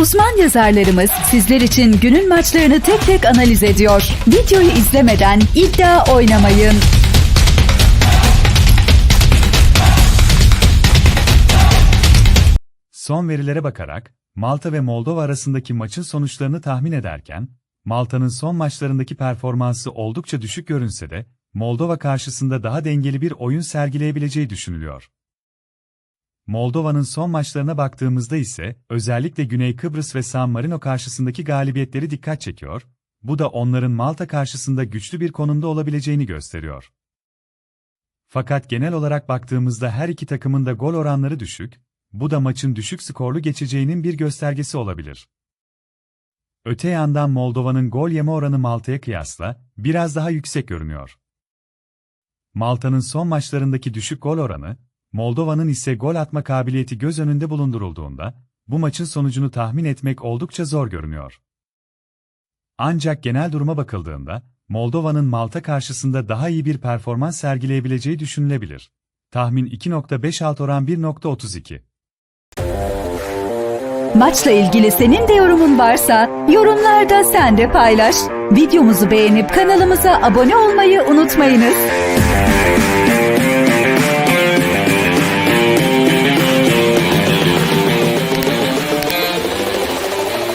Uzman yazarlarımız sizler için günün maçlarını tek tek analiz ediyor. Videoyu izlemeden iddia oynamayın. Son verilere bakarak, Malta ve Moldova arasındaki maçın sonuçlarını tahmin ederken, Malta'nın son maçlarındaki performansı oldukça düşük görünse de, Moldova karşısında daha dengeli bir oyun sergileyebileceği düşünülüyor. Moldova'nın son maçlarına baktığımızda ise, özellikle Güney Kıbrıs ve San Marino karşısındaki galibiyetleri dikkat çekiyor, bu da onların Malta karşısında güçlü bir konumda olabileceğini gösteriyor. Fakat genel olarak baktığımızda her iki takımın da gol oranları düşük, bu da maçın düşük skorlu geçeceğinin bir göstergesi olabilir. Öte yandan Moldova'nın gol yeme oranı Malta'ya kıyasla biraz daha yüksek görünüyor. Malta'nın son maçlarındaki düşük gol oranı, Moldova'nın ise gol atma kabiliyeti göz önünde bulundurulduğunda, bu maçın sonucunu tahmin etmek oldukça zor görünüyor. Ancak genel duruma bakıldığında, Moldova'nın Malta karşısında daha iyi bir performans sergileyebileceği düşünülebilir. Tahmin 2.56 oran 1.32. Maçla ilgili senin de yorumun varsa yorumlarda sen de paylaş. Videomuzu beğenip kanalımıza abone olmayı unutmayınız.